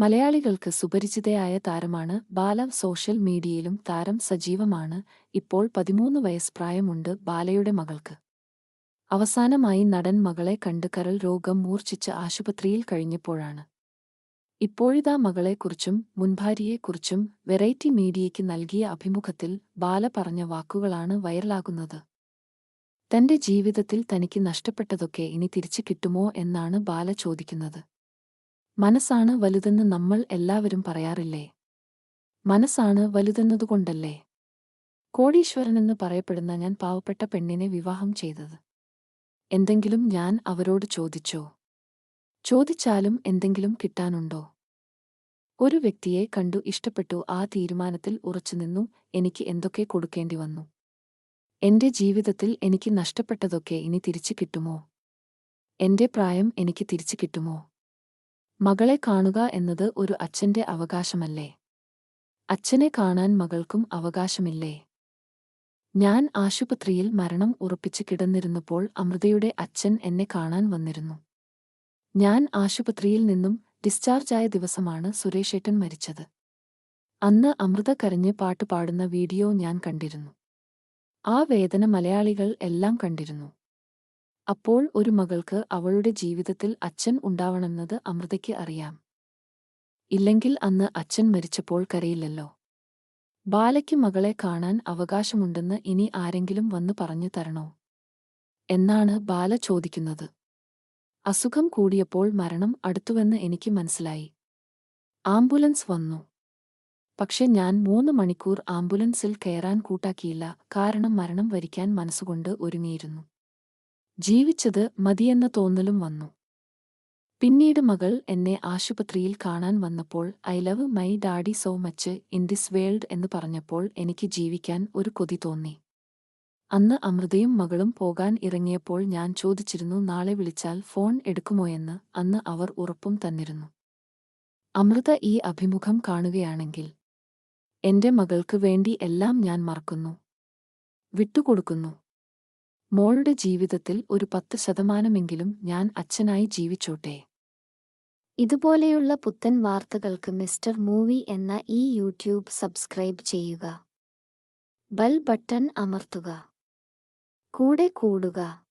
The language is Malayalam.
മലയാളികൾക്ക് സുപരിചിതയായ താരമാണ് ബാല സോഷ്യൽ മീഡിയയിലും താരം സജീവമാണ്. ഇപ്പോൾ പതിമൂന്ന് വയസ്സ് പ്രായമുണ്ട് ബാലയുടെ മകൾക്ക്. അവസാനമായി നടൻ മകളെ കണ്ട് കരൾ രോഗം മൂർച്ഛിച്ച് ആശുപത്രിയിൽ കഴിഞ്ഞപ്പോഴാണ്. ഇപ്പോഴിതാ മകളെക്കുറിച്ചും മുൻഭാര്യയെക്കുറിച്ചും വെറൈറ്റി മീഡിയയ്ക്ക് നൽകിയ അഭിമുഖത്തിൽ ബാല പറഞ്ഞ വാക്കുകളാണ് വൈറലാകുന്നത്. തന്റെ ജീവിതത്തിൽ തനിക്ക് നഷ്ടപ്പെട്ടതൊക്കെ ഇനി തിരിച്ചു കിട്ടുമോ എന്നാണ് ബാല ചോദിക്കുന്നത്. മനസ്സാണ് വലുതെന്ന് നമ്മൾ എല്ലാവരും പറയാറില്ലേ? മനസ്സാണ് വലുതെന്നതുകൊണ്ടല്ലേ കോടീശ്വരനെന്ന് പറയപ്പെടുന്ന ഞാൻ പാവപ്പെട്ട പെണ്ണിനെ വിവാഹം ചെയ്തത്. എന്തെങ്കിലും ഞാൻ അവരോട് ചോദിച്ചോ? ചോദിച്ചാലും എന്തെങ്കിലും കിട്ടാനുണ്ടോ? ഒരു വ്യക്തിയെ കണ്ടു ഇഷ്ടപ്പെട്ടു ആ തീരുമാനത്തിൽ ഉറച്ചുനിന്നു എനിക്ക് എന്തൊക്കെ കൊടുക്കേണ്ടി വന്നു? എന്റെ ജീവിതത്തിൽ എനിക്ക് നഷ്ടപ്പെട്ടതൊക്കെ ഇനി തിരിച്ചു കിട്ടുമോ? എന്റെ പ്രായം എനിക്ക് തിരിച്ചു കിട്ടുമോ? മകളെ കാണുക എന്നത് ഒരു അച്ഛന്റെ അവകാശമല്ലേ? അച്ഛനെ കാണാൻ മകൾക്കും അവകാശമില്ലേ? ഞാൻ ആശുപത്രിയിൽ മരണം ഉറപ്പിച്ച് കിടന്നിരുന്നപ്പോൾ അമൃതയുടെ അച്ഛൻ എന്നെ കാണാൻ വന്നിരുന്നു. ഞാൻ ആശുപത്രിയിൽ നിന്നും ഡിസ്ചാർജായ ദിവസമാണ് സുരേഷേട്ടൻ മരിച്ചത്. അന്ന് അമൃത കരഞ്ഞ് പാട്ട് പാടുന്ന വീഡിയോ ഞാൻ കണ്ടിരുന്നു. ആ വേദന മലയാളികൾ എല്ലാം കണ്ടിരുന്നു. അപ്പോൾ ഒരു മകൾക്ക് അവളുടെ ജീവിതത്തിൽ അച്ഛൻ ഉണ്ടാവണമെന്നത് അമൃതയ്ക്ക് അറിയാം. ഇല്ലെങ്കിൽ അന്ന് അച്ഛൻ മരിച്ചപ്പോൾ കരയില്ലല്ലോ. ബാലയ്ക്ക് മകളെ കാണാൻ അവകാശമുണ്ടെന്ന് ഇനി ആരെങ്കിലും വന്നു പറഞ്ഞു തരണോ? എന്നാണ് ബാല ചോദിക്കുന്നത്. അസുഖം കൂടിയപ്പോൾ മരണം അടുത്തുവെന്ന് എനിക്ക് മനസ്സിലായി. ആംബുലൻസ് വന്നു. പക്ഷെ ഞാൻ മൂന്ന് മണിക്കൂർ ആംബുലൻസിൽ കയറാൻ കൂട്ടാക്കിയില്ല. കാരണം മരണം വരിക്കാൻ മനസ്സുകൊണ്ട് ഒരുങ്ങിയിരുന്നു. ജീവിച്ചത് മതിയെന്ന തോന്നലും വന്നു. പിന്നീട് മകൾ എന്നെ ആശുപത്രിയിൽ കാണാൻ വന്നപ്പോൾ I love my daddy so much in this world എന്ന് പറഞ്ഞപ്പോൾ എനിക്ക് ജീവിക്കാൻ ഒരു കൊതി തോന്നി. അന്ന് അമൃതയും മകളും പോകാൻ ഇറങ്ങിയപ്പോൾ ഞാൻ ചോദിച്ചിരുന്നു നാളെ വിളിച്ചാൽ ഫോൺ എടുക്കുമോയെന്ന് അന്ന് അവർ ഉറപ്പും തന്നിരുന്നു. അമൃത ഈ അഭിമുഖം കാണുകയാണെങ്കിൽ എന്റെ മകൾക്ക് വേണ്ടി എല്ലാം ഞാൻ മറക്കുന്നു വിട്ടുകൊടുക്കുന്നു മോളുടെ ജീവിതത്തിൽ ഒരു പത്ത് ശതമാനമെങ്കിലും ഞാൻ അച്ഛനായി ജീവിച്ചോട്ടെ. ഇതുപോലെയുള്ള പുത്തൻ വാർത്തകൾക്ക് മിസ്റ്റർ മൂവി എന്ന ഈ യൂട്യൂബ് സബ്സ്ക്രൈബ് ചെയ്യുക. ബൽ ബട്ടൺ അമർത്തുക. കൂടെ കൂടുക.